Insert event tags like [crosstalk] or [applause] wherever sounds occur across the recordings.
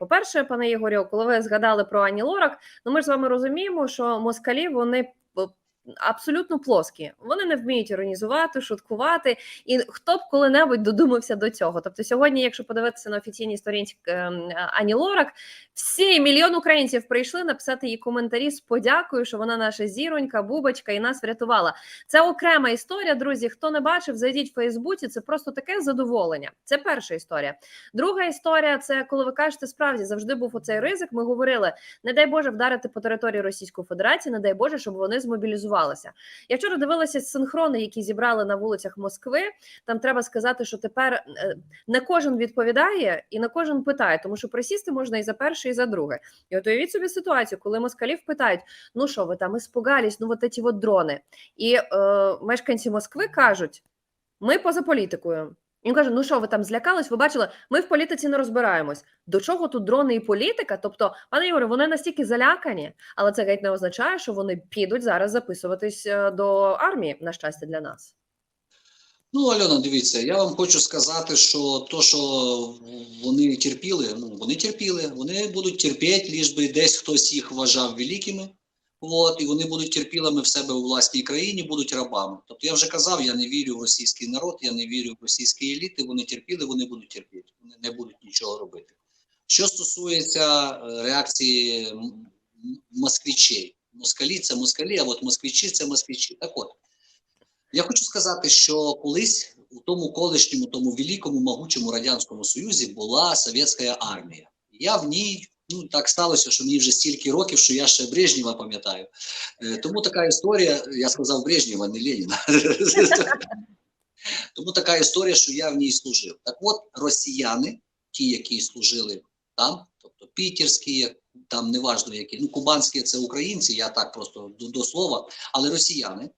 По-перше, пане Ігорю, коли ви згадали про Ані Лорак, ну ми ж з вами розуміємо, що москалі вони п- абсолютно плоскі. Вони не вміють іронізувати, шуткувати. І хто б коли-небудь додумався до цього? Тобто, сьогодні, якщо подивитися на офіційній сторінці ем, Ані Лорак, всі мільйон українців прийшли написати їй коментарі з подякою, що вона наша зіронька, бубочка і нас врятувала. Це окрема історія, друзі. Хто не бачив, зайдіть в Фейсбуці. Це просто таке задоволення. Це перша історія. Друга історія це коли ви кажете, справді завжди був оцей ризик. Ми говорили, не дай Боже вдарити по території Російської Федерації, не дай Боже, щоб вони змобілізувалися. Я вчора дивилася синхрони, які зібрали на вулицях Москви. Там треба сказати, що тепер е, не кожен відповідає і не кожен питає, тому що присісти можна і за перше, і за друге. І от уявіть собі ситуацію, коли москалів питають: ну що ви там іспугались, ну от ці от дрони. І е, мешканці Москви кажуть: ми поза політикою. Він каже: Ну що ви там злякались? Ви бачили, ми в політиці не розбираємось. До чого тут дрони і політика? Тобто, пане Ігоре, вони настільки залякані, але це геть не означає, що вони підуть зараз записуватись е, до армії, на щастя, для нас. Ну, Альона, дивіться, я вам хочу сказати, що то, що вони терпіли, ну вони терпіли, вони будуть терпіти, ліж би десь хтось їх вважав великими. От, і вони будуть терпілими в себе у власній країні, будуть рабами. Тобто я вже казав, я не вірю в російський народ, я не вірю в російські еліти. Вони терпіли, вони будуть терпіти, вони не будуть нічого робити. Що стосується е, реакції м- м- москвичей, москалі це москалі, а от москвичі це москвичі. Так от. Я хочу сказати, що колись у тому колишньому, тому великому могучому радянському союзі була совєтська армія. Я в ній ну так сталося, що мені вже стільки років, що я ще Брежнєва пам'ятаю. Е, Тому така історія, я сказав Брежнєва, не Леніна. [laughs] Тому така історія, що я в ній служив. Так от, росіяни, ті, які служили там, тобто пітерські, там неважно які, ну кубанські це українці, я так просто до, до слова, але росіяни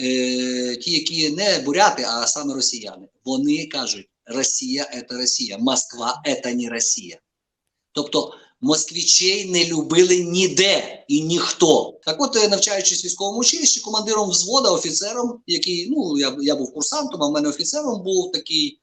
е, ті, які не буряти, а саме росіяни, вони кажуть, Росія це Росія, Москва це не Росія. Тобто москвичей не любили ніде і ніхто. Так от, е, навчаючись військовому училищі, командиром взвода, офіцером, який, ну, я, я був курсантом, а в мене офіцером був такий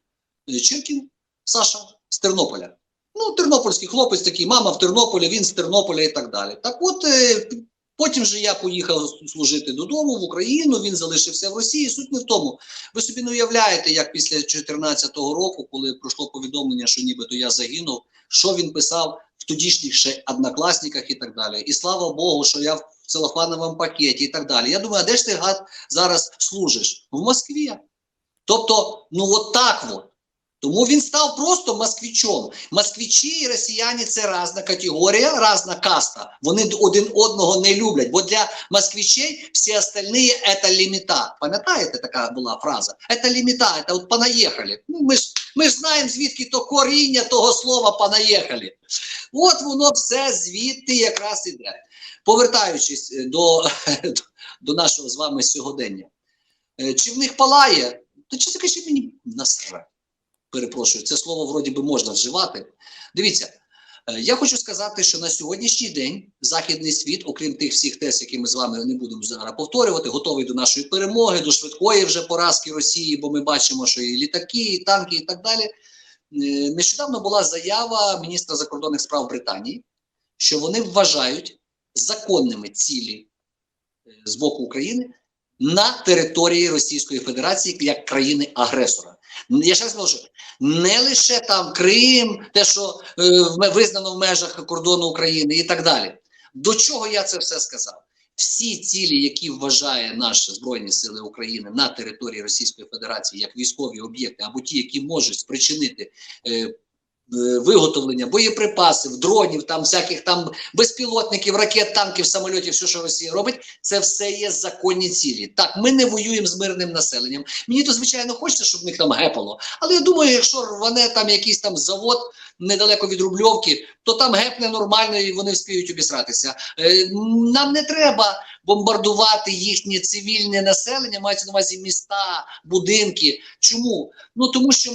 е, Чиркін Саша з Тернополя. Ну, тернопільський хлопець такий, мама в Тернополі, він з Тернополя і так далі. Так от, е, Потім же я поїхав служити додому в Україну. Він залишився в Росії. Суть не в тому. Ви собі не уявляєте, як після 2014 року, коли пройшло повідомлення, що нібито я загинув, що він писав тодішніх ще однокласниках і так далі. І слава Богу, що я в целофановому пакеті і так далі. Я думаю, а де ж ти гад зараз служиш? В Москві. Тобто, ну от так от. Тому він став просто москвичом. Москвичі і росіяни це різна категорія, різна каста. Вони один одного не люблять. Бо для москвичей всі остальні це ліміта. Пам'ятаєте, така була фраза? Це ліміта, це от понаїхали. Ну, ми ж ми ж знаємо, звідки то коріння того слова понаїхали. От воно все звідти якраз іде. Повертаючись е, до, [laughs] до нашого з вами сьогодення. Е, Чи в них палає? То чи скажіть мені насрать перепрошую, це слово вроді би можна вживати. Дивіться, е, я хочу сказати, що на сьогоднішній день західний світ, окрім тих всіх тез, які ми з вами не будемо зараз повторювати, готовий до нашої перемоги, до швидкої вже поразки Росії, бо ми бачимо, що і літаки, і танки, і так далі. Е, Нещодавно була заява міністра закордонних справ Британії, що вони вважають законними цілі е, з боку України на території Російської Федерації як країни-агресора. Я ще раз кажу, не лише там Крим, те, що е, визнано в межах кордону України і так далі. До чого я це все сказав? Всі цілі, які вважає наші Збройні Сили України на території Російської Федерації як військові об'єкти, або ті, які можуть спричинити е, виготовлення боєприпасів, дронів, там всяких там безпілотників, ракет, танків, самольотів, все, що Росія робить, це все є законні цілі. Так, ми не воюємо з мирним населенням. Мені то звичайно хочеться, щоб в них там гепало. Але я думаю, якщо рване там якийсь там завод недалеко від Рубльовки, то там гепне нормально і вони вспіють обісратися. Е, нам не треба бомбардувати їхнє цивільне населення, мається на увазі міста, будинки. Чому? Ну тому що.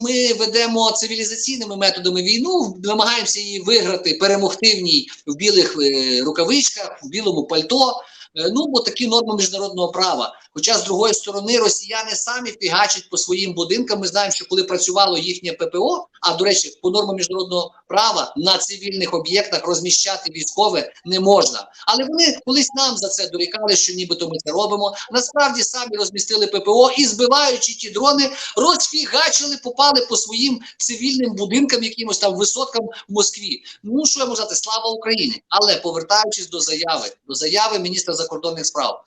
Ми ведемо цивілізаційними методами війну, намагаємося її виграти, перемогти в ній в білих е, рукавичках, в білому пальто. Е, Ну, бо такі норми міжнародного права. Хоча, з другої сторони, росіяни самі фігачать по своїм будинкам. Ми знаємо, що коли працювало їхнє ППО, а до речі, по нормам міжнародного права на цивільних об'єктах розміщати військове не можна. Але вони колись нам за це дорікали, що нібито ми це робимо. Насправді самі розмістили ППО і збиваючи ті дрони, розфігачили, попали по своїм цивільним будинкам, якимось там висоткам в Москві. Ну що я можу сказати? Слава Україні! Але повертаючись до заяви, до заяви міністра закордонних справ,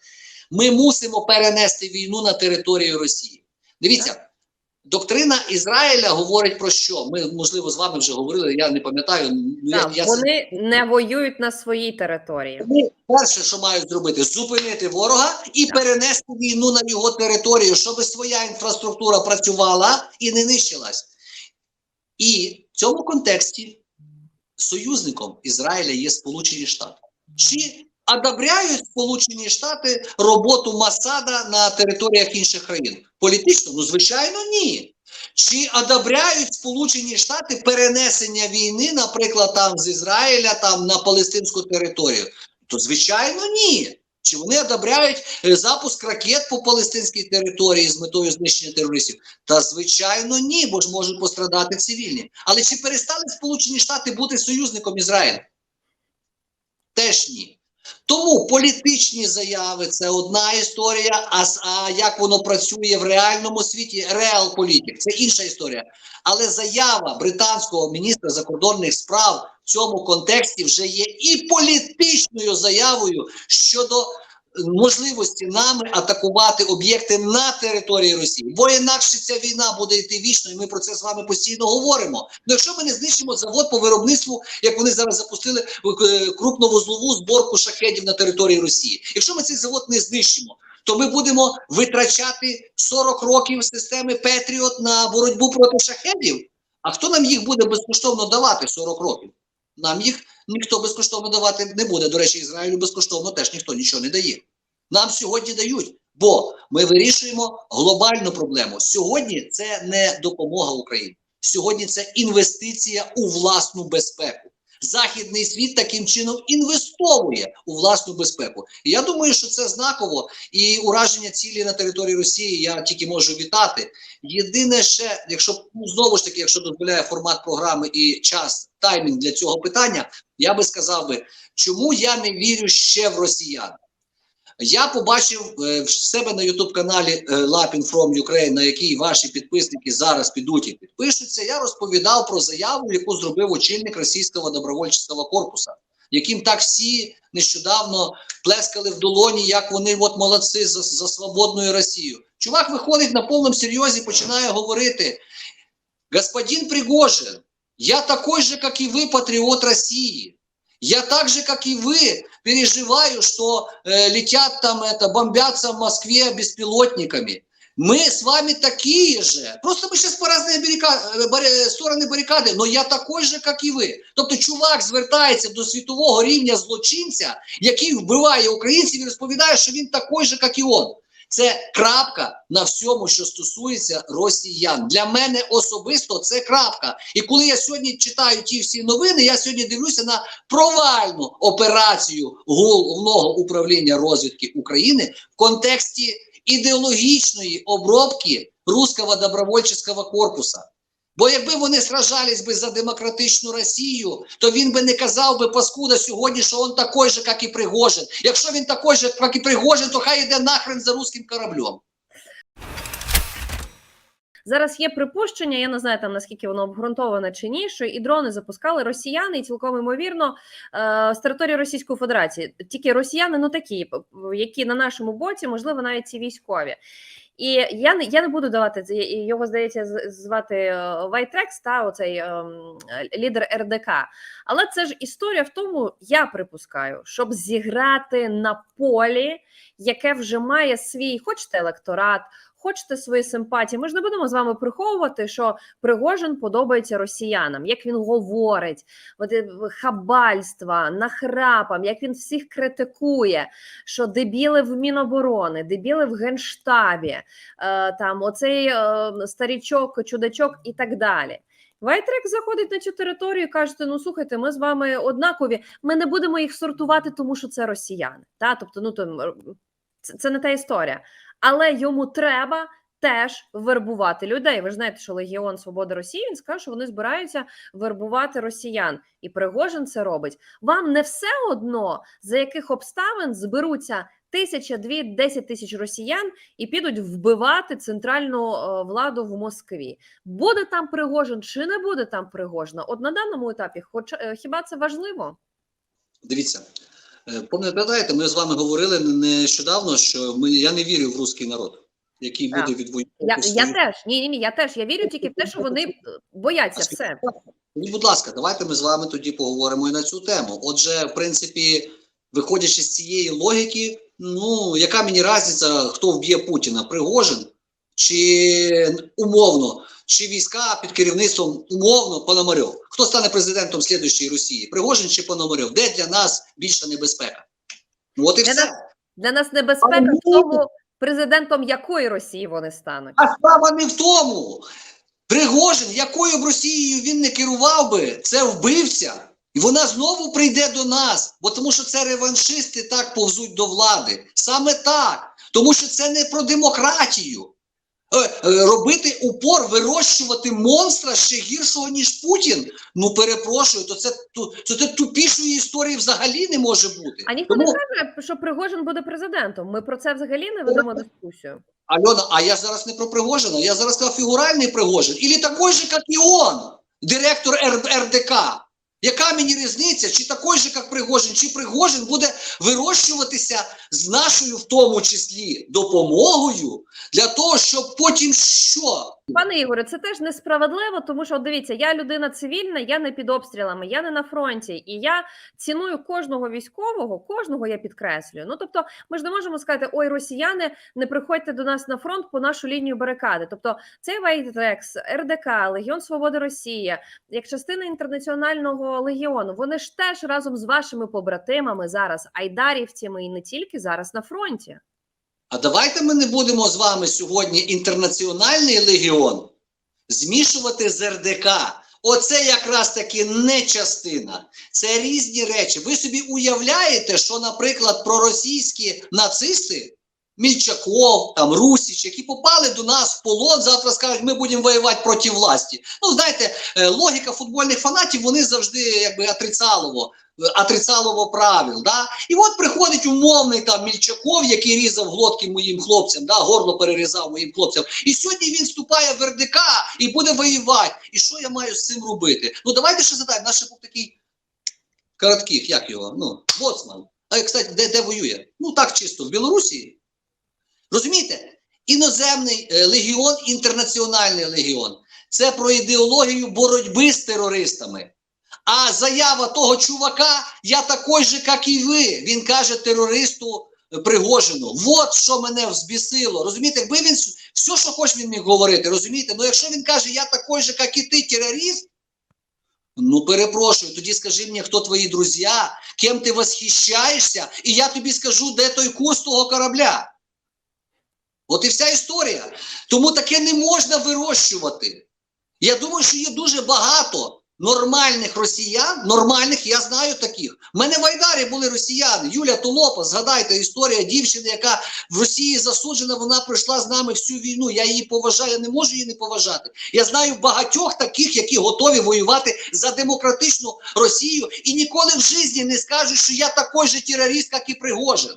ми мусимо перенести війну на територію Росії. Дивіться. Доктрина Ізраїля говорить про що? Ми можливо з вами вже говорили. Я не пам'ятаю. ну, я- Так, я вони не воюють на своїй території. вони перше, що мають зробити, зупинити ворога і перенести війну на його територію, щоб своя інфраструктура працювала і не нищилась. І в цьому контексті союзником Ізраїля є Сполучені Штати. Чи одобряють Сполучені Штати роботу Масада на територіях інших країн? Політично? Ну, звичайно, ні. Чи одобряють Сполучені Штати перенесення війни, наприклад, там з Ізраїля там на палестинську територію? То звичайно, ні. Чи вони одобряють е, запуск ракет по палестинській території з метою знищення терористів? Та звичайно, ні, бо ж можуть пострадати цивільні. Але чи перестали Сполучені Штати бути союзником Ізраїля? Теж ні. Тому політичні заяви це одна історія. А, а як воно працює в реальному світі, реал-політик, це інша історія. Але заява британського міністра закордонних справ в цьому контексті вже є і політичною заявою щодо можливості нами атакувати об'єкти на території Росії. Бо інакше ця війна буде йти вічно, і ми про це з вами постійно говоримо. Ну, якщо ми не знищимо завод по виробництву, як вони зараз запустили е, крупновузлову зборку шахедів на території Росії, якщо ми цей завод не знищимо. То ми будемо витрачати 40 років системи Петріот на боротьбу проти шахедів. А хто нам їх буде безкоштовно давати 40 років? Нам їх ніхто безкоштовно давати не буде. До речі, Ізраїлю безкоштовно теж ніхто нічого не дає. Нам сьогодні дають, бо ми вирішуємо глобальну проблему. Сьогодні це не допомога Україні. Сьогодні це інвестиція у власну безпеку. Західний світ таким чином інвестовує у власну безпеку. І я думаю, що це знаково. І ураження цілі на території Росії я тільки можу вітати. Єдине ще, якщо ну, знову ж таки, якщо дозволяє формат програми і час, таймінг для цього питання, я би сказав би, чому я не вірю ще в росіян. Я побачив е, в себе на youtube каналі е, Lapin from Ukraine, на який ваші підписники зараз підуть і підпишуться. Я розповідав про заяву, яку зробив очільник російського добровольчого корпуса, яким так всі нещодавно плескали в долоні, як вони от молодці за, за свободну Росію. Чувак виходить на повному серйозі, починає говорити: Господин Пригожин, я такой же, как и вы, патриот России. Я так же, как и вы, переживаю, что э, летят там, это, бомбятся в Москве беспилотниками. Мы с вами такие же. Просто мы сейчас по разные барика... е, бари- сторони барикади, но я такой же, как і ви. Тобто чувак звертається до світового рівня злочинця, який вбиває українців і розповідає, що він такой же, як і он. Це крапка на всьому, що стосується росіян. Для мене особисто це крапка. І коли я сьогодні читаю ті всі новини, я сьогодні дивлюся на провальну операцію головного управління розвідки України в контексті ідеологічної обробки руського добровольчого корпуса. Бо якби вони сражались би за демократичну Росію, то він би не казав би паскуда сьогодні, що він такий же, як і Пригожин. Якщо він такий же, як і Пригожин, то хай йде нахрен за руським кораблем. Зараз є припущення, я не знаю там наскільки воно обґрунтоване чи ні, що і дрони запускали росіяни, і цілком ймовірно е, з території Російської Федерації. Тільки росіяни, ну такі, які на нашому боці, можливо, навіть ці військові. І я не я не буду давати його, здається, звати е, Вайтрекс, та оцей ем, лідер РДК. Але це ж історія в тому, я припускаю, щоб зіграти на полі, яке вже має свій, хочете електорат, хочете свої симпатії. Ми ж не будемо з вами приховувати, що Пригожин подобається росіянам, як він говорить, от, е, хабальства, нахрапам, як він всіх критикує, що дебіли в Міноборони, дебіли в Генштабі, е, там оцей е, старічок, чудачок і так далі. Вайтрек заходить на цю територію і кажете: ну слухайте, ми з вами однакові. Ми не будемо їх сортувати, тому що це росіяни. Та? Тобто, ну то це, це не та історія. Але йому треба теж вербувати людей. Ви ж знаєте, що Легіон Свободи Росії він сказав, що вони збираються вербувати росіян, і Пригожин це робить. Вам не все одно за яких обставин зберуться тисяча, дві, десять тисяч росіян і підуть вбивати центральну е, владу в Москві. Буде там Пригожин чи не буде там Пригожина? От на даному етапі, хоч е, хіба це важливо? Дивіться, пам'ятаєте, ми з вами говорили нещодавно, що ми я не вірю в русський народ, який Так. буде відвоювати. Я, я теж ні, ні, ні, я теж я вірю тільки в те, що вони е, бояться все. Скажіть, будь ласка, давайте ми з вами тоді поговоримо і на цю тему. Отже, в принципі, виходячи з цієї логіки, ну яка мені різниця, хто вб'є Путіна? Пригожин чи умовно, чи війська під керівництвом умовно Пономарьов? Хто стане президентом слідуючої Росії? Пригожин чи Пономарьов? Де для нас більша небезпека? Ну от і Для все. нас- Для нас небезпека в тому, президентом якої Росії вони стануть. А справа не в тому. Пригожин, якою б Росією він не керував би, це вбивця. І вона знову прийде до нас, бо тому що це реваншисти так повзуть до влади. Саме так. Тому що це не про демократію. Е, е, робити упор, вирощувати монстра ще гіршого, ніж Путін. Ну перепрошую, то це, то, то це тупішої історії взагалі не може бути. А ніхто Тому- не каже, що Пригожин буде президентом. Ми про це взагалі не ведемо дискусію. Альона, а я зараз не про Пригожина, я зараз сказав фігуральний Пригожин. Или такой же, як і он, директор РДК. Яка мені різниця, чи такий же, як Пригожин, чи Пригожин буде вирощуватися з нашою, в тому числі, допомогою для того, щоб потім що? Пане Ігоре, це теж несправедливо, тому що дивіться, я людина цивільна, я не під обстрілами, я не на фронті, і я ціную кожного військового, кожного я підкреслюю. Ну тобто, ми ж не можемо сказати, ой, росіяни, не приходьте до нас на фронт по нашу лінію барикади. Тобто, цей Вайтрекс, РДК, Легіон Свободи Росія, як частина інтернаціонального легіону, вони ж теж разом з вашими побратимами зараз, айдарівцями і не тільки зараз на фронті. А давайте ми не будемо з вами сьогодні інтернаціональний легіон змішувати з РДК. Оце якраз таки не частина. Це різні речі. Ви собі уявляєте, що, наприклад, проросійські нацисти, Мільчаков, там Русіч, які попали до нас в полон, завтра скажуть, ми будемо воювати проти власті. Ну, знаєте, е, логіка футбольних фанатів, вони завжди якби отрицалово, отрицалово правил. Да? І от приходить умовний там Мільчаков, який різав глотки моїм хлопцям, да, горло перерізав моїм хлопцям. І сьогодні він вступає в РДК і буде воювати. І що я маю з цим робити? Ну давайте ще задаємо. Наш був такий коротких, як його? Ну, боцман. А кстати, де, де воює? Ну так чисто, в Білорусі. Розумієте? Іноземний е, легіон, інтернаціональний легіон. Це про ідеологію боротьби з терористами. А заява того чувака, я такий же, як і ви. Він каже терористу е, Пригожину. От що мене взбісило. Розумієте, якби він все, що хоче, він міг говорити, розумієте? Ну якщо він каже, я такий же, як і ти, терорист, ну перепрошую, тоді скажи мені, хто твої друзі, ким ти восхищаєшся, і я тобі скажу, де той куст того корабля. От і вся історія. Тому таке не можна вирощувати. Я думаю, що є дуже багато нормальних росіян, нормальних, я знаю таких. У мене в Айдарі були росіяни. Юля Толопа, згадайте історія дівчини, яка в Росії засуджена, вона пройшла з нами всю війну. Я її поважаю, я не можу її не поважати. Я знаю багатьох таких, які готові воювати за демократичну Росію і ніколи в житті не скажуть, що я такий же терорист, як і Пригожин.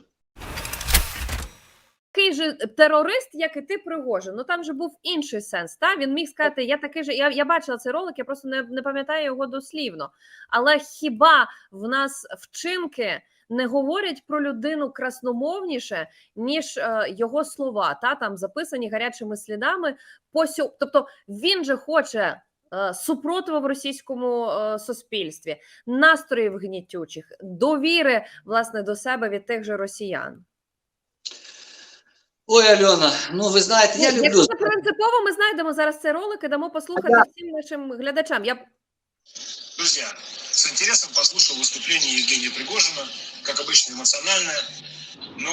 Такий же терорист, як і ти Пригожин. Ну там же був інший сенс. Та він міг сказати, я такий же. Я, я бачила цей ролик, я просто не, не пам'ятаю його дослівно. Але хіба в нас вчинки не говорять про людину красномовніше, ніж е, його слова? Та там записані гарячими слідами. По сьо... Тобто він же хоче. е, Супротиву в російському е, суспільстві, настроїв гнітючих, довіри власне до себе від тих же росіян. Ой, Альона, ну ви знаєте, я Ну, люблю. Якщо це принципово, ми знайдемо зараз цей ролик і дамо послухати всім нашим глядачам. Я Друзья, с интересом послушал выступление Евгения Пригожина, как обычно эмоциональное. Но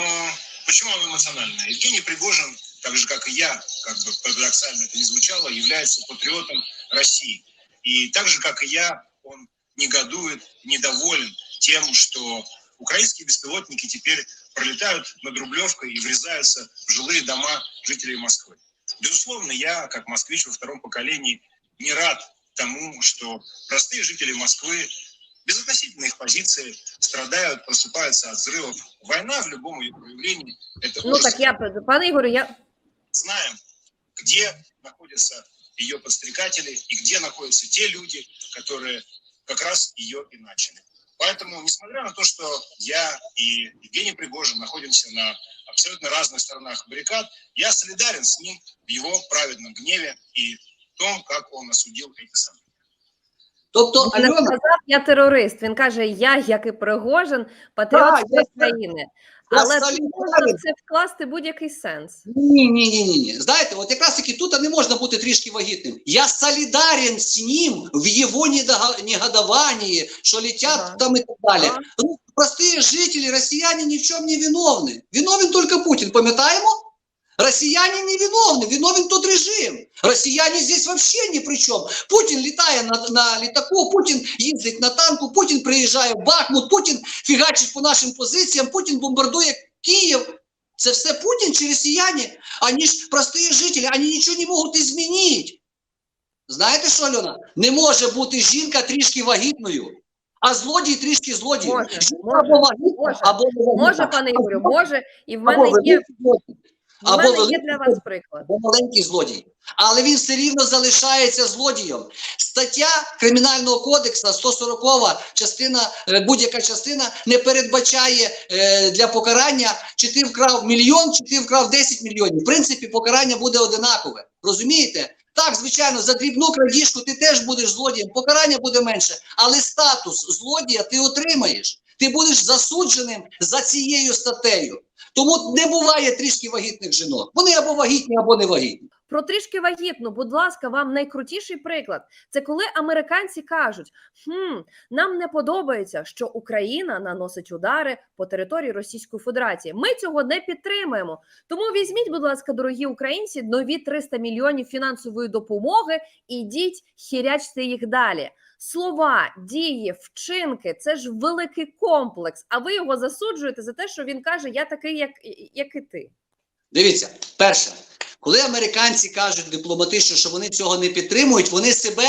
почему оно эмоциональное? Евгений Пригожин, так же как и я, как бы парадоксально это не звучало, является патриотом России. И так же, как и я, он негодует, недоволен тем, что украинские беспилотники теперь пролетают над Рублевкой и врезаются в жилые дома жителей Москвы. Безусловно, я, как москвич во втором поколении, не рад тому, что простые жители Москвы, безотносительно их позиции, страдают, просыпаются от взрывов. Война в любом ее проявлении – это Ну ужас. так я пане Ігорю, я знаем, где находятся ее подстрекатели и где находятся те люди, которые как раз ее и начали. Поэтому, несмотря на то, что я и Евгений Пригожин находимся на абсолютно разных сторонах баррикад, я солидарен с ним в его праведном гневе и том, как он осудил эти события. Тобто, він Альона, сказав, я терорист. Він каже, я, як і Пригожин, патріот Так, я своєї країни. я Але тут можна в це вкласти будь-який сенс. Ні, ні, ні, ні, ні. Знаєте, от якраз таки тут не можна бути трішки вагітним. Я солідарен з ним в його негодовании, що летять Да. там і так далі. Да. Ну, простые жители, россияне ни в чем не виновны. Виновен только Путин, пам'ятаємо? Россияне не виновны, виновен тот режим. Россияне здесь вообще ни при чем. Путин летає на, на літаку, Путин їздить на танку, Путин приїжджає в Бахмут, Путин фігачить по нашим позиціям, Путин бомбардує Київ. Це все Путин чи росіяни? Они ж простые жителі, вони нічого не можуть змінити. Знаєте що, Альона? Не може бути жінка трішки вагітною, а злодій трішки злодій. Може, може, або вагітна, може. або вагітна. Може, пане Ігорю, може, і в мене є, або мене є для вас приклад. або маленький злодій. Але він все рівно залишається злодієм. Стаття Кримінального кодексу 140 частина, е, будь-яка частина не передбачає е, для покарання, чи ти вкрав мільйон, чи ти вкрав 10 мільйонів. В принципі, покарання буде одинакове. Розумієте? Так, звичайно, за дрібну крадіжку ти теж будеш злодієм, покарання буде менше, але статус злодія ти отримаєш. Ти будеш засудженим за цією статтею. Тому не буває трішки вагітних жінок. Вони або вагітні, або не вагітні. Про трішки вагітну, будь ласка, вам найкрутіший приклад. Це коли американці кажуть: хм, нам не подобається, що Україна наносить удари по території Російської Федерації. Ми цього не підтримуємо. Тому візьміть, будь ласка, дорогі українці, нові 300 мільйонів фінансової допомоги. Ідіть, хірячте їх далі. Слова, дії, вчинки це ж великий комплекс. А ви його засуджуєте за те, що він каже: Я такий, як, як і ти. Дивіться, перше, коли американці кажуть дипломатично, що вони цього не підтримують, вони себе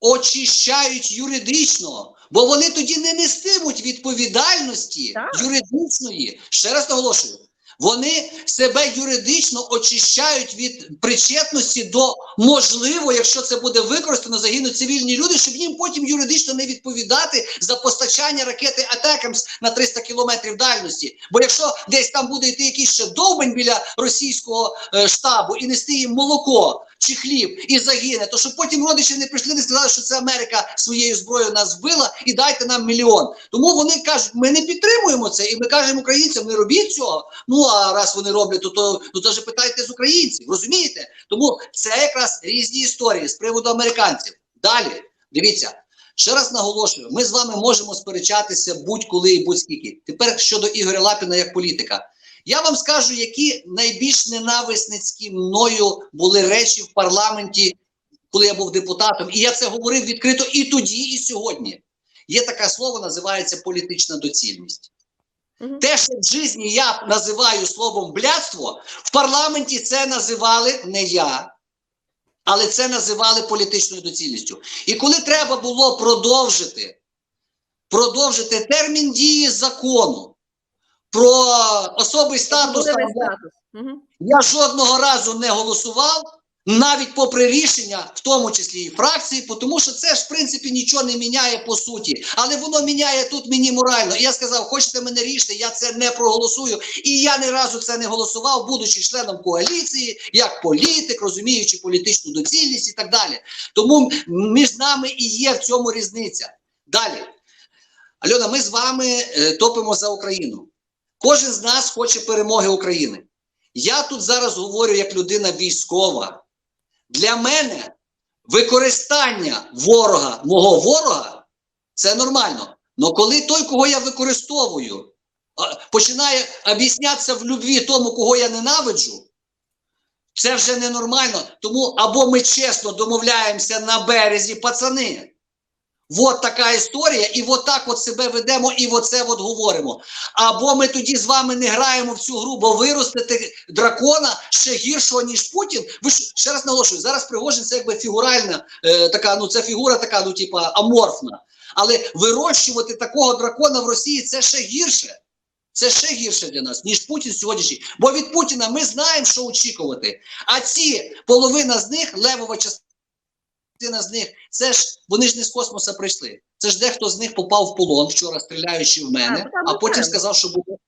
очищають юридично, бо вони тоді не нестимуть відповідальності Так. юридичної. Ще раз наголошую. Вони себе юридично очищають від причетності до можливо, якщо це буде використано, загинуть цивільні люди, щоб їм потім юридично не відповідати за постачання ракети Атакамс на 300 кілометрів дальності. Бо якщо десь там буде йти якийсь ще довбень біля російського е, штабу і нести їм молоко чи хліб і загине, то щоб потім родичі не прийшли, не сказали, що це Америка своєю зброєю нас вбила і дайте нам мільйон. Тому вони кажуть, ми не підтримуємо це, і ми кажемо українцям, не робіть цього. Ну а раз вони роблять, то то, то, то ж питайте з українців, розумієте? Тому це якраз різні історії з приводу американців. Далі дивіться. Ще раз наголошую, ми з вами можемо сперечатися будь-коли і будь-скільки. Тепер щодо Ігоря Лапіна як політика. Я вам скажу, які найбільш ненависницькі мною були речі в парламенті, коли я був депутатом, і я це говорив відкрито і тоді, і сьогодні. Є таке слово, називається політична доцільність. Мгм. Те, що в житті я називаю словом блядство, в парламенті це називали не я, але це називали політичною доцільністю. І коли треба було продовжити, продовжити термін дії закону про особий статус. Мгм. я жодного разу не голосував, навіть попри рішення, в тому числі і фракції, тому що це ж в принципі нічого не міняє по суті. Але воно міняє тут мені морально. І я сказав, хочете мене рішити, я це не проголосую. І я ні разу це не голосував, будучи членом коаліції, як політик, розуміючи політичну доцільність і так далі. Тому між нами і є в цьому різниця. Далі. Альона, ми з вами е, топимо за Україну. Кожен з нас хоче перемоги України. Я тут зараз говорю як людина військова. Для мене використання ворога, мого ворога, це нормально. Але коли той, кого я використовую, починає об'яснятися в любві тому, кого я ненавиджу, Це вже ненормально. Тому або ми чесно домовляємося на березі, пацани. От така історія, і от так от себе ведемо, і оце от говоримо. Або ми тоді з вами не граємо в цю гру, бо виростити дракона ще гіршого, ніж Путін. Ви ж ще раз наголошую, зараз Пригожин це якби фігуральна е, така, ну це фігура така, ну типа аморфна. Але вирощувати такого дракона в Росії це ще гірше. Це ще гірше для нас, ніж Путін сьогоднішній. Бо від Путіна ми знаємо, що очікувати. А ці половина з них, левова частина з них, це ж вони ж не з космоса прийшли. Це ж дехто з них попав в полон вчора, стріляючи в мене, а потім сказав, що було.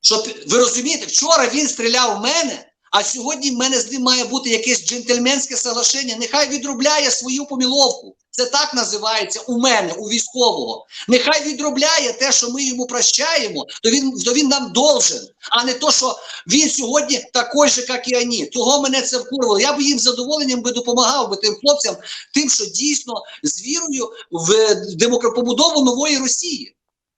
Що ви розумієте, вчора він стріляв в мене, а сьогодні в мене з ним має бути якесь джентльменське соглашення. Нехай відробляє свою поміловку. Це так називається у мене, у військового. Нехай відробляє те, що ми йому прощаємо, то він, то він нам должен, а не то, що він сьогодні такий же, як і вони. Того мене це вкурвало. Я б їм задоволенням би допомагав би тим хлопцям, тим, що дійсно з вірою в демокра- побудову нової Росії.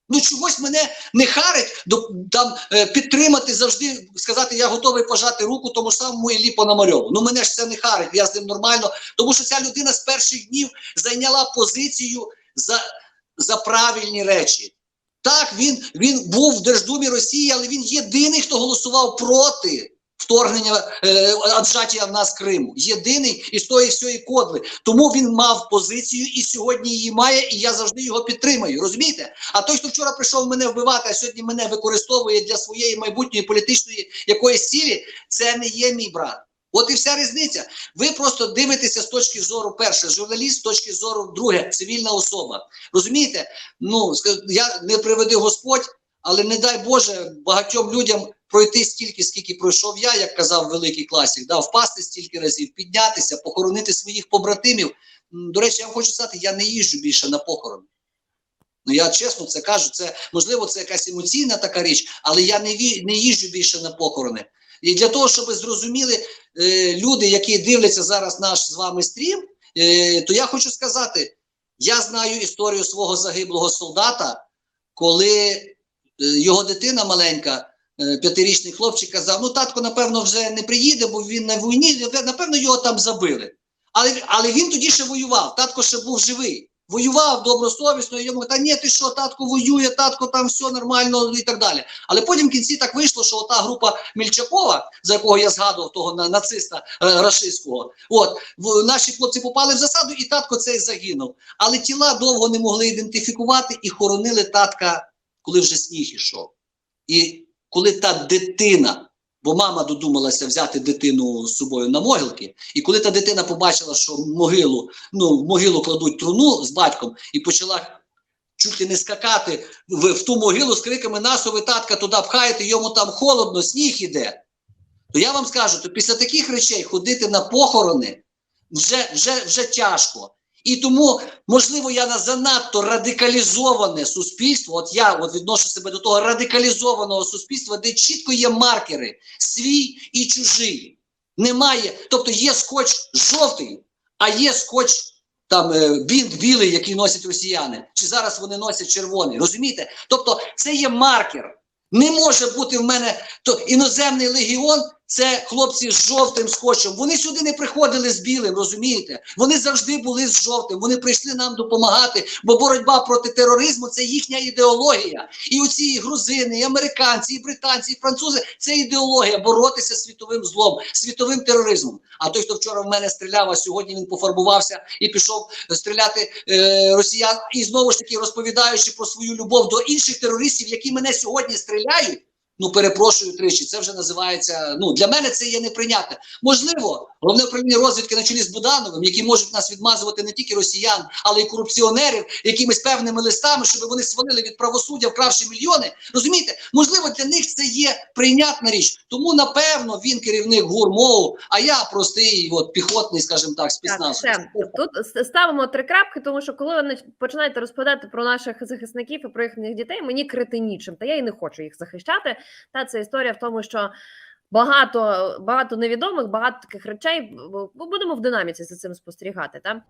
Ну чогось мене не харить до там е, підтримати завжди, сказати, я готовий пожати руку тому ж самому Іллі Пономарьову. Ну мене ж це не харить, я з ним нормально, тому що ця людина з перших днів зайняла позицію за, за правильні речі. Так, він, він був в Держдумі Росії, але він єдиний, хто голосував проти вторгнення е, в нас Криму. Єдиний із тої всієї кодли. Тому він мав позицію і сьогодні її має, і я завжди його підтримую. Розумієте? А той, хто вчора прийшов мене вбивати, а сьогодні мене використовує для своєї майбутньої політичної якоїсь цілі, це не є мій брат. От і вся різниця. Ви просто дивитеся з точки зору перше, журналіст, з точки зору друге, цивільна особа. Розумієте? Ну я не приведи Господь, але не дай Боже багатьом людям пройти стільки, скільки пройшов я, як казав великий класик, да, впасти стільки разів, піднятися, похоронити своїх побратимів. До речі, я вам хочу сказати, я не їжджу більше на похорон. Ну я чесно це кажу. Це можливо, це якась емоційна така річ, але я не ві, не їжджу більше на похорони. І для того, щоб зрозуміли е, люди, які дивляться зараз наш з вами стрім, е, то я хочу сказати: я знаю історію свого загиблого солдата, коли е, його дитина маленька, п'ятирічний хлопчик, казав: ну татко, напевно, вже не приїде, бо він на війні, напевно, його там забили. Але, але він тоді ще воював, татко ще був живий. Воював добросовісно, і йому та ні, ти що, татко воює, татко там все нормально і так далі. Але потім в кінці так вийшло, що та група Мільчакова, за якого я згадував, того на- нациста е, рашистського, от в, наші хлопці попали в засаду, і татко цей загинув. Але тіла довго не могли ідентифікувати і хоронили татка, коли вже сніг ішов. І коли та дитина, бо мама додумалася взяти дитину з собою на могилки, і коли та дитина побачила, що могилу, ну, в могилу кладуть труну з батьком, і почала чуть ли не скакати в, в ту могилу з криками «Насу ви татка туди пхаєте, йому там холодно, сніг іде. То я вам скажу, то після таких речей ходити на похорони вже, вже, вже тяжко. І тому, можливо, я на занадто радикалізоване суспільство. От я от відношу себе до того радикалізованого суспільства, де чітко є маркери свій і чужий. Немає, тобто є скотч жовтий, а є скотч там е, бінт білий, який носять росіяни. Чи зараз вони носять червоний? Розумієте? Тобто, це є маркер. Не може бути в мене то іноземний легіон. Це хлопці з жовтим скотчем. Вони сюди не приходили з білим, розумієте? Вони завжди були з жовтим. Вони прийшли нам допомагати, бо боротьба проти тероризму це їхня ідеологія. І оці і грузини, і американці, і британці, і французи це ідеологія боротися з світовим злом, світовим тероризмом. А той, хто вчора в мене стріляв, а сьогодні він пофарбувався і пішов стріляти е, росіян, і знову ж таки розповідаючи про свою любов до інших терористів, які мене сьогодні стріляють. Ну, перепрошую тричі, це вже називається. Ну для мене це є неприйнятне. Можливо, головне управління розвідки на чолі з Будановим, які можуть нас відмазувати не тільки росіян, але й корупціонерів якимись певними листами, щоб вони свалили від правосуддя, вкравши мільйони. Розумієте, можливо, для них це є прийнятна річ. Тому напевно він керівник гурмову, а я простий, от піхотний, скажімо так, спецназ. Тут ставимо три крапки, тому що коли нач- починаєте розповідати про наших захисників і про їхніх дітей, мені крити нічим, та я і не хочу їх захищати. Та це історія в тому, що багато, багато невідомих, багато таких речей. Будемо в динаміці за цим спостерігати. Та?